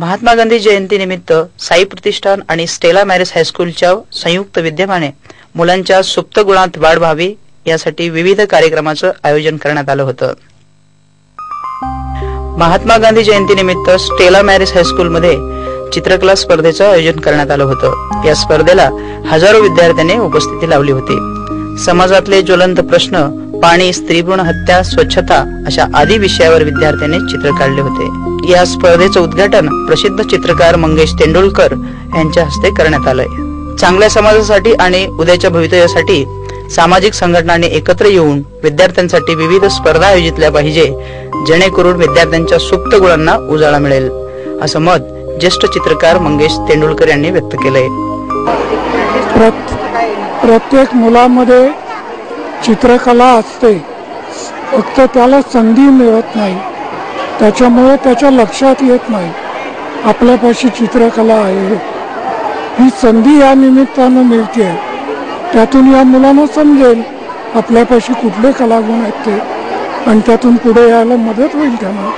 महात्मा गांधी जयंतीनिमित्त साई प्रतिष्ठान आणि स्टेला मॅरिस हायस्कूलच्या संयुक्त विद्यमाने मुलांच्या सुप्त गुणात वाढ व्हावी यासाठी विविध कार्यक्रमाचं आयोजन करण्यात आलं होतं. महात्मा गांधी जयंती निमित्त स्टेला मॅरिस हायस्कूलमध्ये चित्रकला स्पर्धेचं आयोजन करण्यात आलं होतं. या स्पर्धेला हजारो विद्यार्थ्यांनी उपस्थिती लावली होती. समाजातले ज्वलंत प्रश्न पाणी स्त्रीभ्रूण हत्या स्वच्छता अशा आदी विषयावर विद्यार्थ्यांनी चित्र काढले होते. या स्पर्धेचं उद्घाटन प्रसिद्ध चित्रकार मंगेश तेंडुलकर यांच्या हस्ते करण्यात आलंय. चांगल्या समाजासाठी आणि उद्याच्या भवितव्यासाठी सामाजिक संघटनांनी एकत्र येऊन विद्यार्थ्यांसाठी विविध स्पर्धा आयोजितल्या पाहिजे जेणेकरून विद्यार्थ्यांच्या सुप्त गुणांना उजाळा मिळेल असं मत ज्येष्ठ चित्रकार मंगेश तेंडुलकर यांनी व्यक्त केलंय. प्रत्येक मुलामध्ये चित्रकला असते. फक्त त्याला संधी मिळत नाही. त्याच्यामुळे त्याच्या लक्षात येत नाही. आपल्यापाशी चित्रकला आहे. ही संधी या निमित्तानं मिळते. त्यातून या मुलांना समजेल आपल्यापाशी कुठले कलागुण आहेत ते. आणि त्यातून पुढे यायला मदत होईल त्यांना.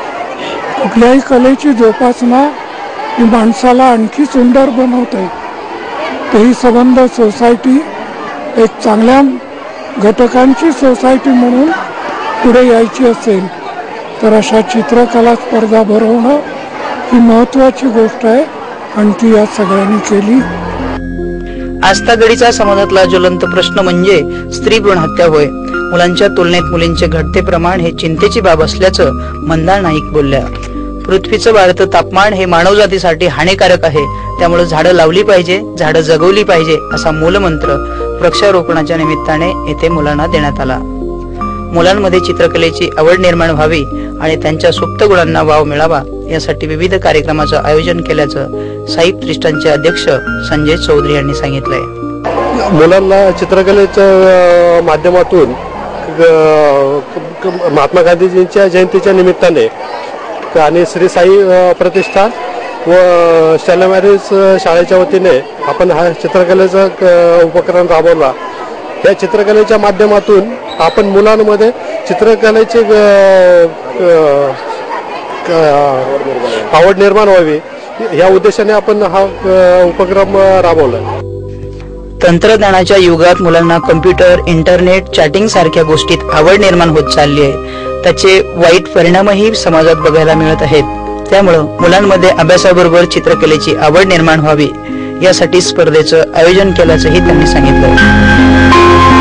कुठल्याही कलेची जोपासना ही माणसाला आणखी सुंदर बनवते. तेही संबंध सोसायटी एक चांगल्या घटकांची सोसायटी म्हणून पुढे यायची असेल तर अशा चित्रकला स्पर्धा भरवणं ही महत्त्वाची गोष्ट आहे. आणि ती या सगळ्यांनी केली. आस्थागडीचा समाजातला ज्वलंत प्रश्न म्हणजे स्त्री भ्रूण हत्या होय. मुलांच्या तुलनेत मुलींचे घटते प्रमाण हे चिंतेची बाब असल्याचं मंदार नाईक बोलल्या. पृथ्वीचं वाढतं तापमान हे मानवजातीसाठी हानिकारक आहे. त्यामुळे झाडं लावली पाहिजे झाडं जगवली पाहिजे असा मूलमंत्र वृक्षारोपणाच्या निमित्ताने येथे मुलांना देण्यात आला. मुलांमध्ये चित्रकलेची आवड निर्माण व्हावी आणि त्यांच्या सुप्त गुणांना वाव मिळावा यासाठी विविध कार्यक्रमाचं आयोजन केल्याचं साई त्रिष्ठांचे अध्यक्ष संजय चौधरी यांनी सांगितलंय. मुलांना चित्रकलेच्या माध्यमातून महात्मा गांधीजींच्या जयंतीच्या निमित्ताने आणि श्री साई प्रतिष्ठान व स्टेला मॅरिज शाळेच्या वतीने आपण हा चित्रकलेचा क- उपक्रम राबवला. या चित्रकलेच्या माध्यमातून आपण मुलांमध्ये चित्रकलेची आवड निर्माण व्हावी. या उद्देशाने आपण हा उपक्रम राबवला. तंत्रज्ञानाच्या युगात मुलांना कम्प्युटर इंटरनेट चॅटिंग सारख्या गोष्टीत आवड निर्माण होत चालली आहे. त्याचे वाईट परिणामही समाजात बघायला मिळत आहेत. त्यामुळं मुलांमध्ये अभ्यासाबरोबर चित्रकलेची आवड निर्माण व्हावी. यासाठी स्पर्धेचं आयोजन केल्याचंही त्यांनी सांगितलं.